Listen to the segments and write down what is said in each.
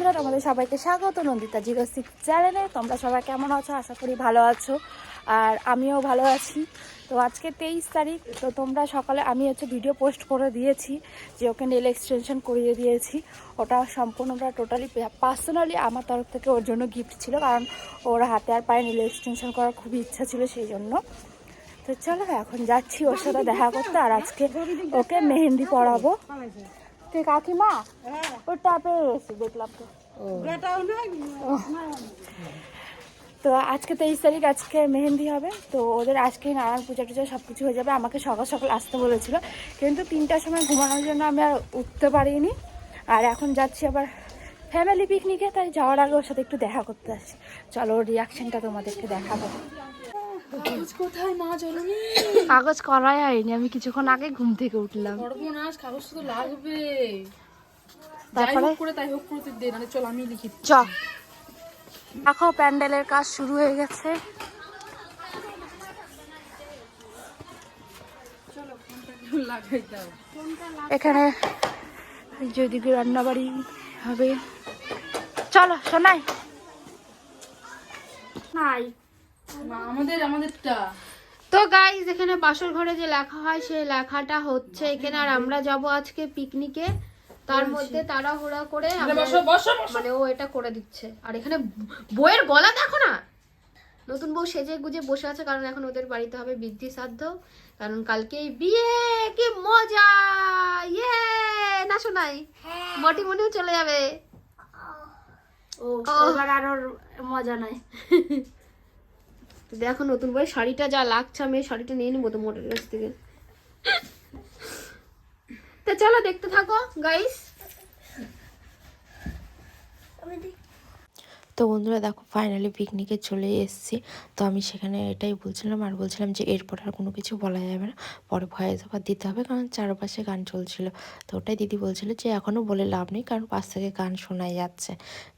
বন্ধুরা, তোমাদের সবাইকে স্বাগত নন্দিতা জিরো সিক্স চ্যানেলে। তোমরা সবাই কেমন আছো? আশা করি ভালো আছো। আর আমিও ভালো আছি। তো আজকে তেইশ তারিখ, তো তোমরা সকালে, আমি হচ্ছে ভিডিও পোস্ট করে দিয়েছি যে ওকে নেল এক্সটেনশন করিয়ে দিয়েছি। ওটা সম্পূর্ণটা টোটালি পার্সোনালি আমার তরফ থেকে ওর জন্য গিফট ছিল, কারণ ওর হাতে আর পায়ে নেল এক্সটেনশন করার খুবই ইচ্ছা ছিল সেই জন্য তো চলো, এখন যাচ্ছি ওর সাথে দেখা করতে। আর আজকে ওকে মেহেন্দি পরাবো। তো কাকিমা ওর টাপে এসে দেখলাম। তো তো আজকে তেইশ তারিখ আজকে মেহেন্দি হবে। তো ওদের আজকেই নানান পূজা টুজা সব কিছু হয়ে যাবে। আমাকে সকাল সকাল আসতে বলেছিল। কিন্তু তিনটার সময় ঘুমানোর জন্য আমি আর উঠতে পারিনি। আর এখন যাচ্ছি আবার ফ্যামিলি পিকনিকে তাই যাওয়ার আগে ওর সাথে একটু দেখা করতে আসছি। চলো ওর রিয়াকশনটা তোমাদেরকে দেখাবো। কোথায় মা জননী? কাগজ করাই হয়নি আমি কিছুক্ষণ আগে ঘুম থেকে উঠলাম। সর্বনাশ কাগজ তো লাগবে। তারপরে? করে তাই হোক দে নাহলে চল আমি লিখি চ। দেখো প্যান্ডেলের কাজ শুরু হয়ে গেছে। এখানে যেদিকে রান্নাবাড়ি হবে। চলো শোনাই। নাই। আমাদের আমাদেরটা। তো গাইজ এখানে বাসর ঘরে যে লেখা হয় সেই লেখাটা হচ্ছে এখানে আর আমরা যাব আজকে পিকনিকে তার মধ্যে তাড়াহুড়া করে মানে ও এটা করে দিচ্ছে। আর এখানে বইয়ের গলা দেখো না! নতুন বউ সেজে গুজে বসে আছে কারণ এখন ওদের বাড়িতে হবে বৃদ্ধি সাধ্য কারণ কালকেই বিয়ে কি মজা! ইয়ে না শোনাই। মটি মনেও চলে যাবে। ও আর মজা নাই। তো দেখো নতুন বই শাড়িটা যা লাগছে, আমি শাড়িটা নিয়ে নিবো তো মোটের কাছ থেকে। তো চলো দেখতে থাকো গাইস তো বন্ধুরা দেখো ফাইনালি পিকনিকে চলে এসেছি। তো আমি সেখানে এটাই বলছিলাম আর বলছিলাম যে এরপর আর কোনো কিছু বলা যাবে না। পরে ভয়েস ওভার দিতে হবে কারণ চারপাশে গান চলছিল। তো ওটাই দিদি বলছিল যে এখনও বলে লাভ নেই কারণ পাশ থেকে গান শোনাই যাচ্ছে।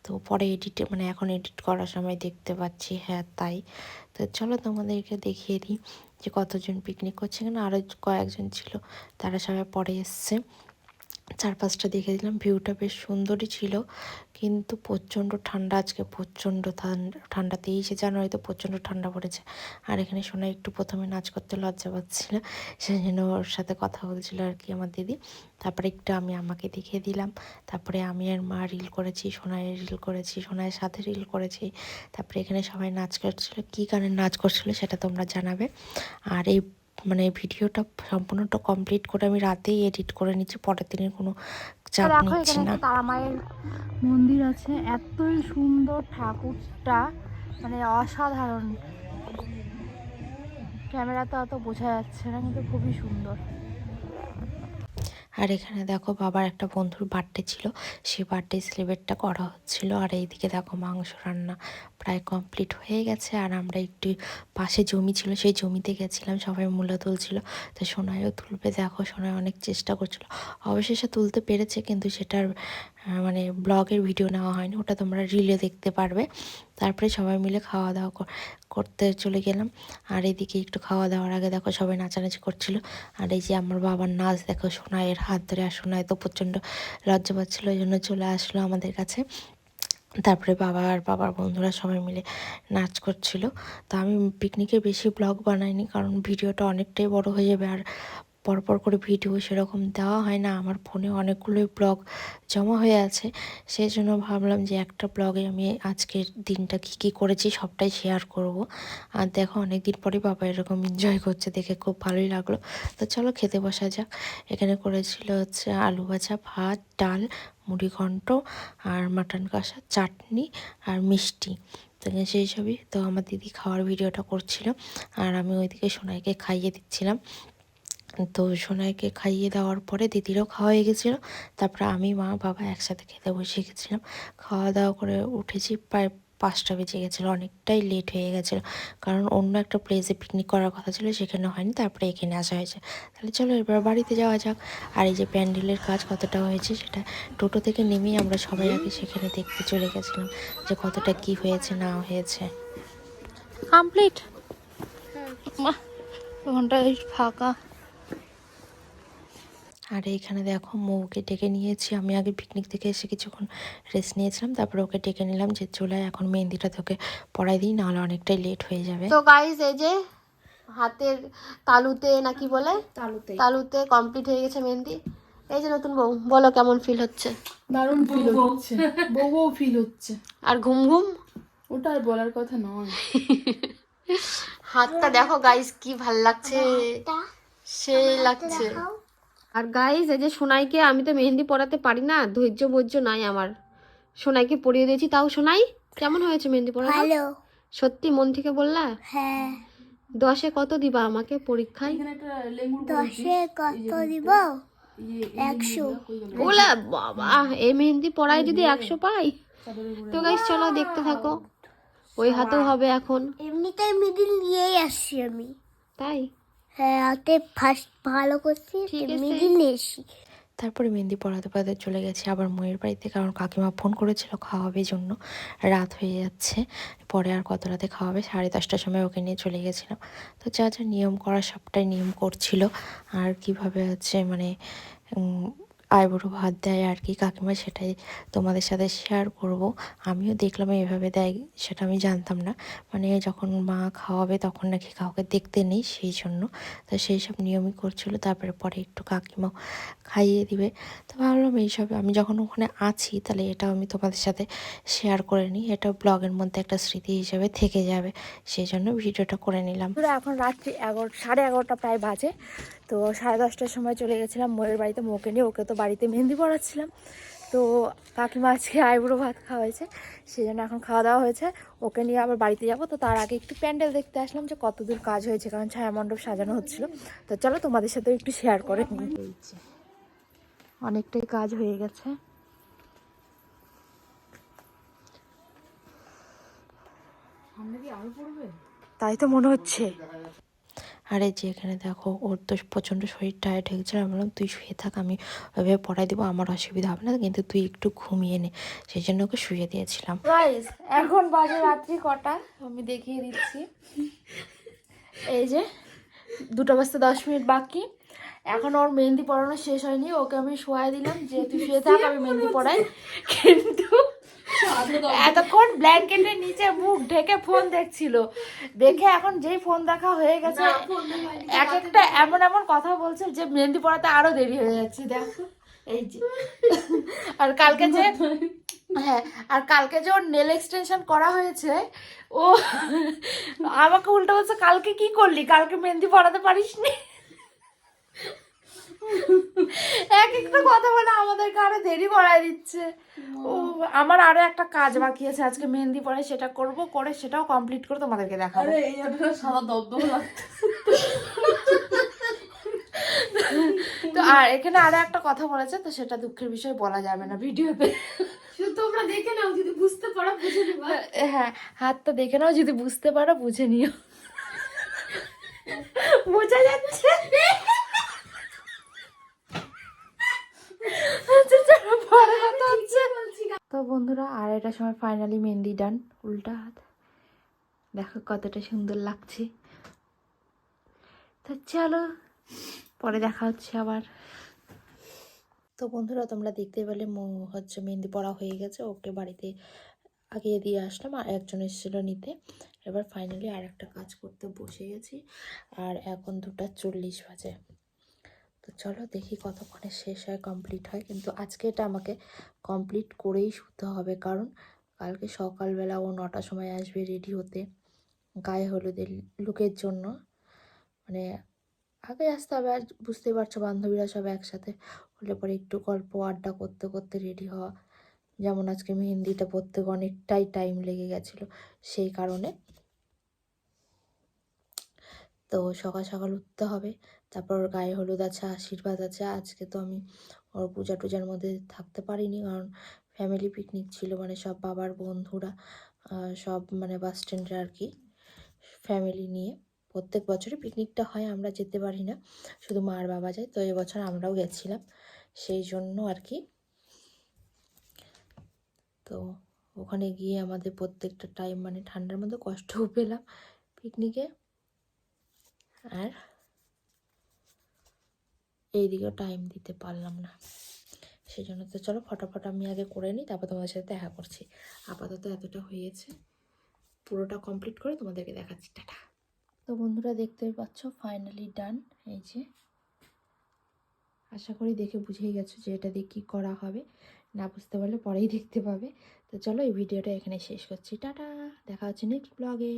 তো পরে এডিট মানে এখন এডিট করার সময় দেখতে পাচ্ছি হ্যাঁ তাই। তো চলো তোমাদেরকে দেখিয়ে দিই যে কতজন পিকনিক করছে। এখানে আরও কয়েকজন ছিল, তারা সবাই পরে এসছে। চারপাশটা দেখে দিলাম ভিউটা বেশ সুন্দরই ছিল। কিন্তু প্রচণ্ড ঠান্ডা, আজকে প্রচণ্ড ঠান্ডা তেইশে জানুয়ারিতে প্রচণ্ড ঠান্ডা পড়েছে। আর এখানে সোনা একটু প্রথমে নাচ করতে লজ্জা পাচ্ছিল সেই জন্য ওর সাথে কথা বলছিল আর কি আমার দিদি। তারপরে একটু আমি আমাকে দেখিয়ে দিলাম, তারপরে আমি আর মা রিল করেছি, সোনায় রিল করেছি, সোনায়ের সাথে রিল করেছি। তারপরে এখানে সবাই নাচ করছিল, কী গানের নাচ করছিল সেটা তোমরা জানাবে। আর এই মানে ভিডিওটা সম্পূর্ণটা কমপ্লিট করে আমি রাতেই এডিট করে নিচ্ছি পরের দিনের কোনো চাপ নিচ্ছি না। তারামায়ের তারা মায়ের মন্দির আছে এতই সুন্দর ঠাকুরটা মানে অসাধারণ। ক্যামেরা তো অত বোঝা যাচ্ছে না কিন্তু খুবই সুন্দর। আর এখানে দেখো বাবার একটা বন্ধুর বার্থডে ছিল। সেই বার্থডে সেলিব্রেটটা করা হচ্ছিল। আর এইদিকে দেখো মাংস রান্না প্রায় কমপ্লিট হয়ে গেছে। আর আমরা একটু পাশে জমি ছিল। সেই জমিতে গেছিলাম। সবাই মূল্য তুলছিল। তো সোনাইও তুলবে। দেখো সোনাই অনেক চেষ্টা করছিল। অবশেষে তুলতে পেরেছে। কিন্তু সেটার মানে ব্লগের ভিডিও নেওয়া হয়নি, ওটা তোমরা রিলে দেখতে পারবে। তারপরে সবাই মিলে খাওয়া দাওয়া কর- করতে চলে গেলাম। আর এদিকে একটু খাওয়া দাওয়ার আগে দেখো সবাই নাচানাচি করছিল। আর এই যে আমার বাবার নাচ, দেখো সোনাইয়ের হাত ধরে, আর সোনাই তো প্রচণ্ড লজ্জা পাচ্ছিলো ওই জন্য চলে আসলো আমাদের কাছে। তারপরে বাবা আর বাবার বন্ধুরা সবাই মিলে নাচ করছিল। তো আমি পিকনিকে বেশি ব্লগ বানাইনি, কারণ ভিডিওটা অনেকটাই বড় হয়ে যাবে। আর পরপর করে ভিডিও সেরকম দেওয়া হয় না। আমার ফোনে অনেকগুলোই ব্লগ জমা হয়ে আছে। সেই জন্য ভাবলাম যে একটা ব্লগে আমি আজকের দিনটা কী কী করেছি সবটাই শেয়ার করব। আর দেখো অনেক দিন পরে বাবা এরকম এনজয় করছে দেখে খুব ভালোই লাগল। তো চলো খেতে বসা যাক। এখানে করেছিল হচ্ছে আলু ভাজা, ভাত, ডাল, মুড়ি ঘন্ট আর মাটন কষা, চাটনি আর মিষ্টি। তো সেই সবই। তো আমার দিদি খাওয়ার ভিডিওটা করছিল। আর আমি ওইদিকে সোনাইকে খাইয়ে দিচ্ছিলাম। তো সোনাইকে খাইয়ে দেওয়ার পরে দিদিরও খাওয়া হয়ে গেছিল। তারপরে আমি, মা, বাবা একসাথে খেতে বসে গেছিলাম। খাওয়া দাওয়া করে উঠেছি, প্রায় পাঁচটা বেজে গেছিল, অনেকটাই লেট হয়ে গেছিল। কারণ অন্য একটা প্লেসে পিকনিক করার কথা ছিল, সেখানে হয়নি, তারপরে এখানে আসা হয়েছে। তাহলে চলো এবার বাড়িতে যাওয়া যাক। আর এই যে প্যান্ডেলের কাজ কতটা হয়েছে, সেটা টোটো থেকে নেমেই আমরা সবাই আগে সেখানে দেখতে চলে গেছিলাম যে কতটা কি হয়েছে, না হয়েছে। কমপ্লিট ওখানটায় ফাঁকা। আর এইখানে দেখো মৌকে ডেকে নিয়েছি। আমি আগে পিকনিক থেকে এসে কিছুক্ষণ রেস্ট নিয়েছিলাম তারপরে ওকে ডেকে নিলাম যে চলে এখন মেহেন্দিটা তোকে পড়াই দিই নাহলে অনেকটাই লেট হয়ে যাবে। তো গাইজ এই যে হাতের তালুতে নাকি বলে? তালুতে। তালুতে কমপ্লিট হয়ে গেছে মেহেন্দি। এই যে নতুন বউ বলো কেমন ফিল হচ্ছে? দারুণ ফিল হচ্ছে বউ। বউ ফিল হচ্ছে। আর ঘুম ঘুম? ওটা আর বলার কথা নয়। হাতটা দেখো গাইস কি ভালো লাগছে। সে লাগছে। আর গাইস এই যে সোনাইকে আমি তো মেহেন্দি পড়াতে পারি না ধৈর্য বৈর্য নাই আমার। সোনাইকে পড়িয়ে দিয়েছি তাও সোনাই? কেমন হয়েছে মেহেন্দি পড়া ভালো। সত্যি মন থেকে বললা? হ্যাঁ। দশে কত দিবা আমাকে পরীক্ষায়? এখানে একটা লেঙ্গুর দশে কত দিব? একশো। ওলা বাবা এই মেহেন্দি পরায় যদি একশো পাই? তো গাইস চলো দেখতে থাকো। ওই হাতেও হবে এখন। এমনিতেই মিডিল নিয়েই আসছি আমি। তাই? হ্যাঁ হাতে ফার্স্ট ভালো করছি মেহেন্দি আছে। মিডিল নিয়ে এসছি তারপরে মেহেন্দি পড়াতে পড়াতে চলে গেছি আবার ময়ের বাড়িতে কারণ কাকিমা ফোন করেছিল খাওয়াবে জন্য। রাত হয়ে যাচ্ছে পরে আর কত রাতে খাওয়াবে? সাড়ে দশটার সময় ওকে নিয়ে চলে গেছিলাম। তো যা যা নিয়ম করা সবটাই নিয়ম করছিল। আর কীভাবে হচ্ছে মানে আইবুড়ো ভাত দেয় আর কি কাকিমা সেটাই তোমাদের সাথে শেয়ার করব। আমিও দেখলাম এভাবে দেয়, সেটা আমি জানতাম না। মানে যখন মা খাওয়াবে তখন নাকি কাউকে দেখতে নেই সেই জন্য। তো সেই সব নিয়মই করছিল, তারপরে পরে একটু কাকিমা খাইয়ে দিবে। তো ভাবলাম এইসব, আমি যখন ওখানে আছি তাহলে এটাও আমি তোমাদের সাথে শেয়ার করে নিই। এটা ব্লগের মধ্যে একটা স্মৃতি হিসেবে থেকে যাবে। সেই জন্য ভিডিওটা করে নিলাম। এখন রাত্রি এগারো, সাড়ে এগারোটা প্রায় বাজে। তো সাড়ে দশটার সময় চলে গেছিলাম ময়ের বাড়িতে মোকে নিয়ে ওকে তো বাড়িতে মেহেন্দি পড়াচ্ছিলাম তো কাকিমা আজকে আইবুড়ো ভাত খাওয়াইছে সেই জন্য এখন খাওয়া দাওয়া হয়েছে। ওকে নিয়ে আবার বাড়িতে যাব। তো তার আগে একটু প্যান্ডেল দেখতে আসলাম যে কতদূর কাজ হয়েছে কারণ ছায়া মণ্ডপ সাজানো হচ্ছিল। তো চলো তোমাদের সাথে একটু শেয়ার করে অনেকটাই কাজ হয়ে গেছে। তাই তো মনে হচ্ছে। আর যে এখানে দেখো, ওর তো প্রচণ্ড শরীর টায়ার্ড হয়ে গেছিল। আমি বললাম, তুই শুয়ে থাক, আমি ওইভাবে পড়াই দেবো, আমার অসুবিধা হবে না, কিন্তু তুই একটু ঘুমিয়ে নে। সেই জন্য ওকে শুয়ে দিয়েছিলাম। এখন বাজে রাত্রি কটা? আমি দেখিয়ে দিচ্ছি। এই যে, দুটো বাজতে দশ মিনিট বাকি। এখন ওর মেহেন্দি পড়ানো শেষ হয়নি, ওকে আমি শোয়াই দিলাম যে, তুই শুয়ে থাক, আমি মেহেন্দি পড়াই। কিন্তু এতক্ষণ ব্ল্যাঙ্কেটের নিচে মুখ ঢেকে ফোন দেখছিল। দেখে এখন যেই ফোন দেখা হয়ে গেছে এক একটা এমন এমন কথা বলছে যে মেহেন্দি পড়াতে আরও দেরি হয়ে যাচ্ছে দেখো। এই যে। আর কালকে যে হ্যাঁ আর কালকে যে ওর নেল এক্সটেনশন করা হয়েছে ও আমাকে উল্টো বলছে কালকে কি করলি? কালকে মেহেন্দি পড়াতে পারিসনি? এক একটা কথা বলে আমাদেরকে আরও দেরি করায় দিচ্ছে। ও আমার আরও একটা কাজ বাকি আছে আজকে মেহেন্দি পড়াই সেটা করব করে সেটাও কমপ্লিট করে তোমাদেরকে দেখাবো। আরে এই একটা সাদা দবদব তো আর এখানে আরও একটা কথা বলেছে তো সেটা দুঃখের বিষয় বলা যাবে না ভিডিওতে। তোমরা দেখে নাও যদি বুঝতে পারো বুঝে নেবা। হ্যাঁ হাতটা দেখে নাও যদি বুঝতে পারো বুঝে নিও। বোঝা যাচ্ছে আচ্ছা, চলো, পরে কথা হচ্ছে। তো বন্ধুরা সময় ফাইনালি মেহেন্দি ডান উল্টা হাত। দেখো কতটা সুন্দর লাগছে। তো চলো, পরে দেখা হচ্ছে আবার। তো বন্ধুরা, তোমরা দেখতে পেলে হচ্ছে মেহেন্দি পড়া হয়ে গেছে। ওকে বাড়িতে আগিয়ে দিয়ে আসলাম আর একজন এসেছিল নিতে। এবার ফাইনালি আর একটা কাজ করতে বসে গেছি। আর এখন দুটা চল্লিশ বাজে। তো চলো দেখি কতক্ষণে শেষ হয় কমপ্লিট হয়। কিন্তু আজকে এটা আমাকে কমপ্লিট করেই শুতে হবে, কারণ কালকে সকালবেলা ও নটার সময় আসবে রেডি হতে, গায়ে হলুদের লুকের জন্য। মানে আগে আসতে হবে, আর বুঝতেই পারছ বান্ধবীরা সব একসাথে। হলে পরে একটু গল্প, আড্ডা করতে করতে রেডি হওয়া। যেমন আজকে মেহেন্দিটা পরতে অনেকটাই টাইম লেগে গেছিল, সেই কারণে তো সকাল সকাল উঠতে হবে। তারপর ওর গায়ে হলুদ আছে, আশীর্বাদ আছে। আজকে তো আমি ওর পূজা টুজার মধ্যে থাকতে পারিনি কারণ ফ্যামিলি পিকনিক ছিল মানে সব বাবার বন্ধুরা সব মানে বাস স্ট্যান্ডে আর কি ফ্যামিলি নিয়ে। প্রত্যেক বছরই পিকনিকটা হয়, আমরা যেতে পারি না। শুধু মা আর বাবা যায়, তো এবছর আমরাও গেছিলাম। সেই জন্য আর কি তো ওখানে গিয়ে আমাদের প্রত্যেকটা টাইম মানে ঠান্ডার মধ্যে কষ্টও পেলাম পিকনিকে আর এইদিকেও টাইম দিতে পারলাম না। সেই জন্য তো চলো ফটাফট আমি আগে করে নিই, তারপর তোমাদের সাথে দেখা করছি। আপাতত এতটা হয়েছে। পুরোটা কমপ্লিট করে তোমাদেরকে দেখাচ্ছি। টাটা। তো বন্ধুরা দেখতে পাচ্ছ ফাইনালি ডান এই যে, আশা করি দেখে বুঝেই গেছো যে এটা দিয়ে কী করা হবে। না বুঝতে পারলে পরেই দেখতে পাবে। তো চলো এই ভিডিওটা এখানে শেষ করছি। টাটা। দেখা হচ্ছে নেক্সট ব্লগে